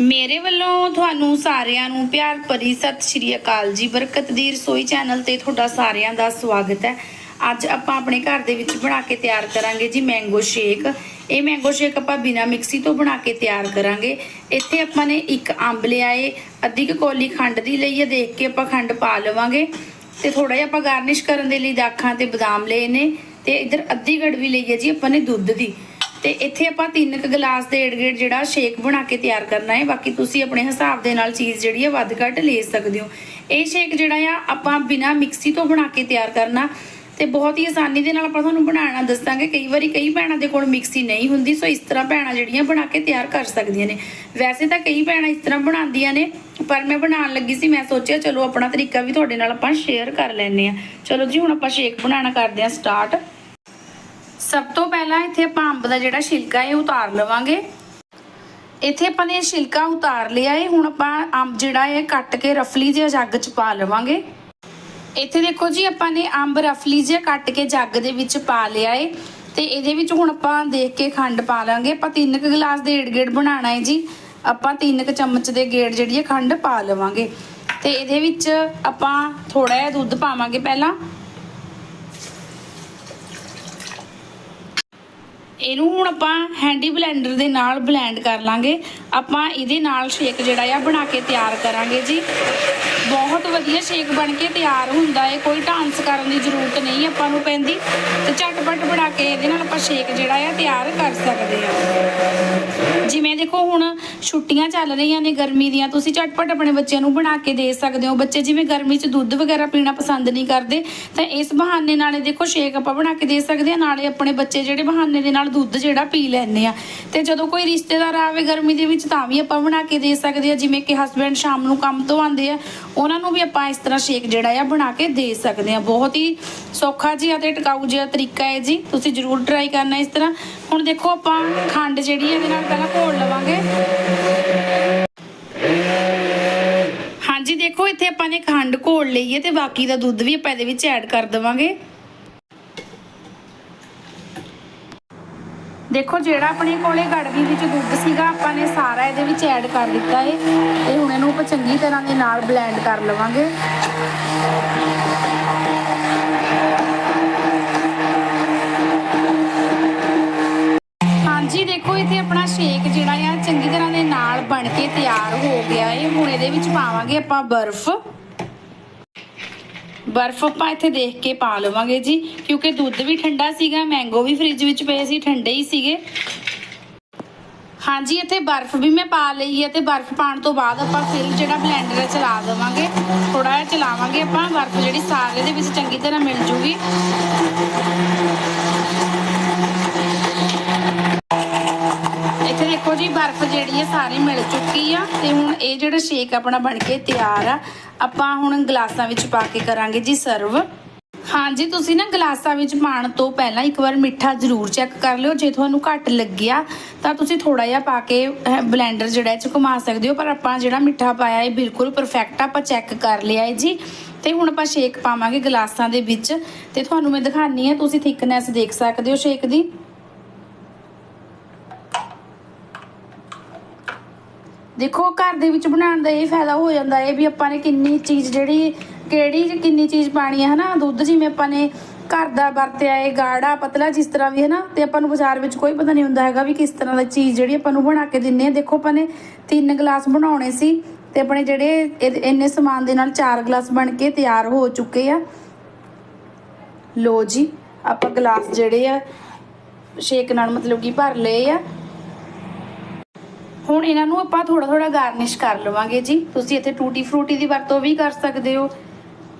ਮੇਰੇ ਵੱਲੋਂ ਤੁਹਾਨੂੰ ਸਾਰਿਆਂ ਨੂੰ ਪਿਆਰ ਭਰੀ ਸਤਿ ਸ਼੍ਰੀ ਅਕਾਲ ਜੀ। ਬਰਕਤ ਦੀ ਰਸੋਈ ਚੈਨਲ ਤੇ ਤੁਹਾਡਾ ਸਾਰਿਆਂ ਦਾ ਸਵਾਗਤ ਹੈ। ਅੱਜ ਆਪਾਂ ਆਪਣੇ ਘਰ ਦੇ ਵਿੱਚ ਬਣਾ ਕੇ ਤਿਆਰ ਕਰਾਂਗੇ ਜੀ ਮੈਂਗੋ ਸ਼ੇਕ। ਇਹ ਮੈਂਗੋ ਸ਼ੇਕ ਆਪਾਂ ਬਿਨਾ ਮਿਕਸੀ ਤੋਂ ਬਣਾ ਕੇ ਤਿਆਰ ਕਰਾਂਗੇ। ਇੱਥੇ ਆਪਾਂ ਨੇ ਇੱਕ ਅੰਬ ਲਿਆ ਏ। ਅੱਧੀ ਕੁ ਕੌਲੀ ਖੰਡ ਦੀ ਲਈ ਹੈ ਦੇਖ ਕੇ ਆਪਾਂ ਖੰਡ ਪਾ ਲਵਾਂਗੇ। ਤੇ ਥੋੜਾ ਜਿਹਾ ਆਪਾਂ ਗਾਰਨਿਸ਼ ਕਰਨ ਦੇ ਲਈ ਦਾਖਾਂ ਤੇ ਬਦਾਮ ਲਏ ਨੇ। ਤੇ ਇਧਰ ਅੱਧੀ ਗੜਵੀ ਲਈ ਹੈ ਜੀ ਆਪਾਂ ਨੇ ਦੁੱਧ ਦੀ। ਤੇ ਇੱਥੇ ਆਪਾਂ ਤਿੰਨ ਕੁ ਗਲਾਸ ਦੇ ਏੜ-ਗੇੜ ਜਿਹੜਾ ਸ਼ੇਕ ਬਣਾ ਕੇ ਤਿਆਰ ਕਰਨਾ ਹੈ। ਬਾਕੀ ਤੁਸੀਂ ਆਪਣੇ ਹਿਸਾਬ ਦੇ ਨਾਲ ਚੀਜ਼ ਜਿਹੜੀ ਹੈ ਵੱਧ ਘੱਟ ਲੈ ਸਕਦੇ ਹੋ। ਇਹ ਸ਼ੇਕ ਜਿਹੜਾ ਆ, ਆਪਾਂ ਬਿਨਾ ਮਿਕਸੀ ਤੋਂ ਬਣਾ ਕੇ ਤਿਆਰ ਕਰਨਾ ਤੇ ਬਹੁਤ ਹੀ ਆਸਾਨੀ ਦੇ ਨਾਲ ਆਪਾਂ ਤੁਹਾਨੂੰ ਬਣਾਉਣਾ ਦੱਸਾਂਗੇ। ਕਈ ਵਾਰੀ ਕਈ ਭੈਣਾਂ ਦੇ ਕੋਲ ਮਿਕਸੀ ਨਹੀਂ ਹੁੰਦੀ, ਸੋ ਇਸ ਤਰ੍ਹਾਂ ਭੈਣਾਂ ਜਿਹੜੀਆਂ ਬਣਾ ਕੇ ਤਿਆਰ ਕਰ ਸਕਦੀਆਂ ਨੇ। ਵੈਸੇ ਤਾਂ ਕਈ ਭੈਣਾਂ ਇਸ ਤਰ੍ਹਾਂ ਬਣਾਉਂਦੀਆਂ ਨੇ, ਪਰ ਮੈਂ ਬਣਾਉਣ ਲੱਗੀ ਸੀ। ਮੈਂ ਸੋਚਿਆ ਚਲੋ ਆਪਣਾ ਤਰੀਕਾ ਵੀ ਤੁਹਾਡੇ ਨਾਲ ਆਪਾਂ ਸ਼ੇਅਰ ਕਰ ਲੈਂਦੇ ਆ ਚਲੋ ਜੀ, ਹੁਣ ਆਪਾਂ ਸ਼ੇਕ ਬਣਾਉਣਾ ਕਰਦੇ ਆ ਸਟਾਰਟ ਸਭ ਤੋਂ ਪਹਿਲਾਂ ਇੱਥੇ ਆਪਾਂ ਅੰਬ ਦਾ ਜਿਹੜਾ ਛਿਲਕਾ ਹੈ ਉਤਾਰ ਲਵਾਂਗੇ। ਇੱਥੇ ਆਪਾਂ ਨੇ ਛਿਲਕਾ ਉਤਾਰ ਲਿਆ ਹੈ ਹੁਣ ਆਪਾਂ ਅੰਬ ਜਿਹੜਾ ਹੈ ਕੱਟ ਕੇ ਰਫਲੀ ਜਿਹਾ ਜੱਗ 'ਚ ਪਾ ਲਵਾਂਗੇ। ਇੱਥੇ ਦੇਖੋ ਜੀ, ਆਪਾਂ ਨੇ ਅੰਬ ਰਫਲੀ ਜਿਹਾ ਕੱਟ ਕੇ ਜੱਗ ਦੇ ਵਿੱਚ ਪਾ ਲਿਆ ਹੈ ਤੇ ਇਹਦੇ ਵਿੱਚ ਹੁਣ ਆਪਾਂ ਦੇਖ ਕੇ ਖੰਡ ਪਾ ਲਾਂਗੇ। ਆਪਾਂ ਤਿੰਨ ਕੁ ਗਲਾਸ ਦੇ ਏੜ-ਗੇੜ ਬਣਾਉਣਾ ਹੈ ਜੀ। ਆਪਾਂ ਤਿੰਨ ਕੁ ਚਮਚ ਦੇ ਗੇੜ ਜਿਹੜੀ ਹੈ ਖੰਡ ਪਾ ਲਵਾਂਗੇ। ਤੇ ਇਹਦੇ ਵਿੱਚ ਆਪਾਂ ਥੋੜਾ ਜਿਹਾ ਦੁੱਧ ਪਾਵਾਂਗੇ ਪਹਿਲਾਂ। ਇਹਨੂੰ ਹੁਣ ਆਪਾਂ ਹੈਂਡੀ ਬਲੈਂਡਰ ਦੇ ਨਾਲ ਬਲੈਂਡ ਕਰ ਲਾਂਗੇ। ਆਪਾਂ ਇਹਦੇ ਨਾਲ ਸ਼ੇਕ ਜਿਹੜਾ ਆ ਬਣਾ ਕੇ ਤਿਆਰ ਕਰਾਂਗੇ ਜੀ। ਬਹੁਤ ਵਧੀਆ ਸ਼ੇਕ ਬਣ ਕੇ ਤਿਆਰ ਹੁੰਦਾ ਹੈ ਕੋਈ ਡਾਂਸ ਕਰਨ ਦੀ ਜ਼ਰੂਰਤ ਨਹੀਂ ਆਪਾਂ ਨੂੰ ਪੈਂਦੀ। ਤੇ ਝਟਪਟ ਬਣਾ ਕੇ ਇਹਦੇ ਨਾਲ ਆਪਾਂ ਸ਼ੇਕ ਜਿਹੜਾ ਆ ਤਿਆਰ ਕਰ ਸਕਦੇ ਆ। ਜਿਵੇਂ ਦੇਖੋ ਹੁਣ ਛੁੱਟੀਆਂ ਚੱਲ ਰਹੀਆਂ ਨੇ ਗਰਮੀ ਦੀਆਂ, ਤੁਸੀਂ ਝਟਪਟ ਆਪਣੇ ਬੱਚਿਆਂ ਨੂੰ ਬਣਾ ਕੇ ਦੇ ਸਕਦੇ ਹੋ। ਬੱਚੇ ਜਿਵੇਂ ਗਰਮੀ 'ਚ ਦੁੱਧ ਵਗੈਰਾ ਪੀਣਾ ਪਸੰਦ ਨਹੀਂ ਕਰਦੇ, ਤਾਂ ਇਸ ਬਹਾਨੇ ਨਾਲੇ ਦੇਖੋ ਸ਼ੇਕ ਆਪਾਂ ਬਣਾ ਕੇ ਦੇ ਸਕਦੇ ਆ। ਨਾਲੇ ਆਪਣੇ ਬੱਚੇ ਜਿਹੜੇ ਬਹਾਨੇ ਦੇ ਨਾਲ ਦੁੱਧ ਜਿਹੜਾ ਪੀ ਲੈਂਦੇ ਆ। ਤੇ ਜਦੋਂ ਕੋਈ ਰਿਸ਼ਤੇਦਾਰ ਆਵੇ ਗਰਮੀ ਦੇ ਵਿੱਚ, ਤਾਂ ਵੀ ਆਪਾਂ ਬਣਾ ਕੇ ਦੇ ਸਕਦੇ ਆ। ਜਿਵੇਂ ਕਿ ਹਸਬੰਡ ਸ਼ਾਮ ਨੂੰ ਕੰਮ ਤੋਂ ਆਉਂਦੇ ਆ, ਉਹਨਾਂ ਨੂੰ ਵੀ ਆਪਾਂ ਇਸ ਤਰ੍ਹਾਂ ਸ਼ੇਕ ਜਿਹੜਾ ਆ ਬਣਾ ਕੇ ਦੇ ਸਕਦੇ ਆ। ਬਹੁਤ ਹੀ ਸੌਖਾ ਜਿਹਾ ਤੇ ਟਿਕਾਊ ਜਿਹਾ ਤਰੀਕਾ ਹੈ ਜੀ। ਤੁਸੀਂ ਜ਼ਰੂਰ ਟਰਾਈ ਕਰਨਾ ਇਸ ਤਰ੍ਹਾਂ। ਹੁਣ ਦੇਖੋ ਆਪਾਂ ਖੰਡ ਜਿਹੜੀ ਇਹਦੇ ਨਾਲ ਪਹਿਲਾਂ ਘੋਲ ਲਵਾਂਗੇ। ਹਾਂਜੀ, ਦੇਖੋ ਇੱਥੇ ਆਪਾਂ ਨੇ ਖੰਡ ਘੋਲ ਲਈ ਹੈ ਤੇ ਬਾਕੀ ਦਾ ਦੁੱਧ ਵੀ ਆਪਾਂ ਇਹਦੇ ਵਿੱਚ ਐਡ ਕਰ ਦੇਵਾਂਗੇ। ਦੇਖੋ, ਜਿਹੜਾ ਆਪਣੇ ਕੋਲੇ ਗੜਵੀ ਵਿੱਚ ਦੁੱਧ ਸੀਗਾ, ਆਪਾਂ ਨੇ ਸਾਰਾ ਇਹਦੇ ਵਿੱਚ ਐਡ ਕਰ ਦਿੱਤਾ ਹੈ ਤੇ ਹੁਣ ਇਹਨੂੰ ਆਪਾਂ ਚੰਗੀ ਤਰ੍ਹਾਂ ਦੇ ਨਾਲ ਬਲੈਂਡ ਕਰ ਲਵਾਂਗੇ। ਹਾਂਜੀ, ਦੇਖੋ, ਇੱਥੇ ਆਪਣਾ ਸ਼ੇਕ ਜਿਹੜਾ ਆ ਚੰਗੀ ਤਰ੍ਹਾਂ ਦੇ ਨਾਲ ਬਣ ਕੇ ਤਿਆਰ ਹੋ ਗਿਆ ਹੈ ਹੁਣ ਇਹਦੇ ਵਿੱਚ ਪਾਵਾਂਗੇ ਆਪਾਂ ਬਰਫ਼। ਬਰਫ਼ ਆਪਾਂ ਇੱਥੇ ਦੇਖ ਕੇ ਪਾ ਲਵਾਂਗੇ ਜੀ, ਕਿਉਂਕਿ ਦੁੱਧ ਵੀ ਠੰਡਾ ਸੀਗਾ ਮੈਂਗੋ ਵੀ ਫ੍ਰਿਜ ਵਿੱਚ ਪਏ ਸੀ, ਠੰਡੇ ਹੀ ਸੀਗੇ। ਹਾਂਜੀ, ਇੱਥੇ ਬਰਫ਼ ਵੀ ਮੈਂ ਪਾ ਲਈ ਹੈ ਤੇ ਬਰਫ਼ ਪਾਣ ਤੋਂ ਬਾਅਦ ਆਪਾਂ ਫਿਰ ਜਿਹੜਾ ਬਲੈਂਡਰ ਹੈ ਚਲਾ ਦੇਵਾਂਗੇ। ਥੋੜਾ ਜਿਹਾ ਚਲਾਵਾਂਗੇ ਆਪਾਂ, ਬਰਫ਼ ਜਿਹੜੀ ਸਾਰੇ ਦੇ ਵਿੱਚ ਚੰਗੀ ਤਰ੍ਹਾਂ ਮਿਲ ਜੂਗੀ ਇੱਥੇ ਦੇਖੋ ਜੀ, ਬਰਫ਼ ਜਿਹੜੀ ਹੈ ਸਾਰੀ ਮਿਲ ਚੁੱਕੀ ਆ ਤੇ ਹੁਣ ਇਹ ਜਿਹੜਾ ਸ਼ੇਕ ਆਪਣਾ ਬਣ ਕੇ ਤਿਆਰ ਆ, ਆਪਾਂ ਹੁਣ ਗਲਾਸਾਂ ਵਿੱਚ ਪਾ ਕੇ ਕਰਾਂਗੇ ਜੀ ਸਰਵ। ਹਾਂਜੀ, ਤੁਸੀਂ ਨਾ ਗਲਾਸਾਂ ਵਿੱਚ ਪਾਣ ਤੋਂ ਪਹਿਲਾਂ ਇੱਕ ਵਾਰ ਮਿੱਠਾ ਜ਼ਰੂਰ ਚੈੱਕ ਕਰ ਲਿਓ। ਜੇ ਤੁਹਾਨੂੰ ਘੱਟ ਲੱਗਿਆ, ਤਾਂ ਤੁਸੀਂ ਥੋੜਾ ਜਿਹਾ ਪਾ ਕੇ ਬਲੈਂਡਰ ਜਿਹੜਾ ਇਹ ਚ ਘੁਮਾ ਸਕਦੇ ਹੋ। ਪਰ ਆਪਾਂ ਜਿਹੜਾ ਮਿੱਠਾ ਪਾਇਆ, ਇਹ ਬਿਲਕੁਲ ਪਰਫੈਕਟ ਆਪਾਂ ਚੈੱਕ ਕਰ ਲਿਆ ਹੈ ਜੀ। ਤੇ ਹੁਣ ਆਪਾਂ ਸ਼ੇਕ ਪਾਵਾਂਗੇ ਗਲਾਸਾਂ ਦੇ ਵਿੱਚ। ਤੇ ਤੁਹਾਨੂੰ ਮੈਂ ਦਿਖਾਣੀ ਹੈ, ਤੁਸੀਂ ਥਿਕਨੈਸ ਦੇਖ ਸਕਦੇ ਹੋ ਸ਼ੇਕ ਦੀ। ਦੇਖੋ ਘਰ ਦੇ ਵਿੱਚ ਬਣਾਉਣ ਦਾ ਇਹ ਫਾਇਦਾ ਹੋ ਜਾਂਦਾ ਹੈ ਵੀ ਆਪਾਂ ਨੇ ਕਿੰਨੀ ਚੀਜ਼ ਜਿਹੜੀ, ਕਿਹੜੀ ਕਿੰਨੀ ਚੀਜ਼ ਪਾਣੀ ਹੈ, ਹਨਾ? ਦੁੱਧ ਜਿਵੇਂ ਆਪਾਂ ਨੇ ਘਰ ਦਾ ਵਰਤਿਆ ਹੈ ਗਾੜਾ, ਪਤਲਾ ਜਿਸ ਤਰ੍ਹਾਂ ਵੀ ਹੈ ਨਾ ਤੇ ਆਪਾਂ ਨੂੰ ਬਾਜ਼ਾਰ ਵਿੱਚ ਕੋਈ ਪਤਾ ਨਹੀਂ ਹੁੰਦਾ ਹੈਗਾ ਵੀ ਕਿਸ ਤਰ੍ਹਾਂ ਦੀ ਚੀਜ਼ ਜਿਹੜੀ ਆਪਾਂ ਨੂੰ ਬਣਾ ਕੇ ਦਿੰਨੇ ਆ। ਦੇਖੋ, ਆਪਾਂ ਨੇ ਤਿੰਨ ਗਲਾਸ ਬਣਾਉਣੇ ਸੀ ਤੇ ਆਪਣੇ ਜਿਹੜੇ ਇੰਨੇ ਸਮਾਨ ਦੇ ਨਾਲ ਚਾਰ ਗਲਾਸ ਬਣ ਕੇ ਤਿਆਰ ਹੋ ਚੁੱਕੇ ਆ। ਲੋ ਜੀ, ਆਪਾਂ ਗਲਾਸ ਜਿਹੜੇ ਆ, ਸ਼ੇਕ ਨਾਲ ਮਤਲਬ ਕਿ ਭਰ ਲਏ ਆ। ਹੁਣ ਇਹਨਾਂ ਨੂੰ ਆਪਾਂ ਥੋੜਾ ਥੋੜਾ ਗਾਰਨਿਸ਼ ਕਰ ਲਵਾਂਗੇ ਜੀ। ਤੁਸੀਂ ਇੱਥੇ ਟੂਟੀ ਫਰੂਟੀ ਦੀ ਵਰਤੋਂ ਵੀ ਕਰ ਸਕਦੇ ਹੋ।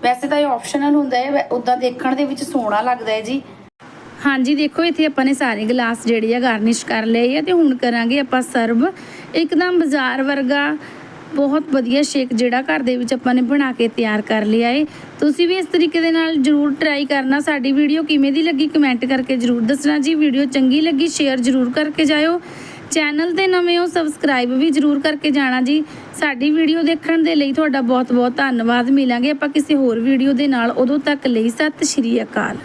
ਵੈਸੇ ਤਾਂ ਇਹ ਆਪਸ਼ਨਲ ਹੁੰਦਾ ਹੈ ਉਦਾਂ ਦੇਖਣ ਦੇ ਵਿੱਚ ਸੋਹਣਾ ਲੱਗਦਾ ਹੈ ਜੀ। ਹਾਂਜੀ, ਦੇਖੋ, ਇੱਥੇ ਆਪਾਂ ਨੇ ਸਾਰੇ ਗਲਾਸ ਜਿਹੜੇ ਆ ਗਾਰਨਿਸ਼ ਕਰ ਲਏ ਆ ਤੇ ਹੁਣ ਕਰਾਂਗੇ ਆਪਾਂ ਸਰਵ ਇੱਕਦਮ ਬਾਜ਼ਾਰ ਵਰਗਾ ਬਹੁਤ ਵਧੀਆ ਸ਼ੇਕ ਜਿਹੜਾ ਘਰ ਦੇ ਵਿੱਚ ਆਪਾਂ ਨੇ ਬਣਾ ਕੇ ਤਿਆਰ ਕਰ ਲਿਆ ਏ। ਤੁਸੀਂ ਵੀ ਇਸ ਤਰੀਕੇ ਦੇ ਨਾਲ ਜਰੂਰ ਟਰਾਈ ਕਰਨਾ। ਸਾਡੀ ਵੀਡੀਓ ਕਿਵੇਂ ਦੀ ਲੱਗੀ ਕਮੈਂਟ ਕਰਕੇ ਜਰੂਰ ਦੱਸਣਾ ਜੀ। ਵੀਡੀਓ ਚੰਗੀ ਲੱਗੀ ਸ਼ੇਅਰ ਜਰੂਰ ਕਰਕੇ ਜਾਇਓ। ਚੈਨਲ ਤੇ ਨਵੇਂ ਹੋ ਸਬਸਕ੍ਰਾਈਬ ਵੀ ਜਰੂਰ ਕਰਕੇ ਜਾਣਾ ਜੀ। ਸਾਡੀ ਵੀਡੀਓ ਦੇਖਣ ਦੇ ਲਈ ਤੁਹਾਡਾ ਬਹੁਤ ਬਹੁਤ ਧੰਨਵਾਦ। ਮਿਲਾਂਗੇ ਆਪਾਂ ਕਿਸੇ ਹੋਰ ਵੀਡੀਓ ਦੇ ਨਾਲ। ਉਦੋਂ ਤੱਕ ਲਈ ਸਤਿ ਸ਼੍ਰੀ ਅਕਾਲ।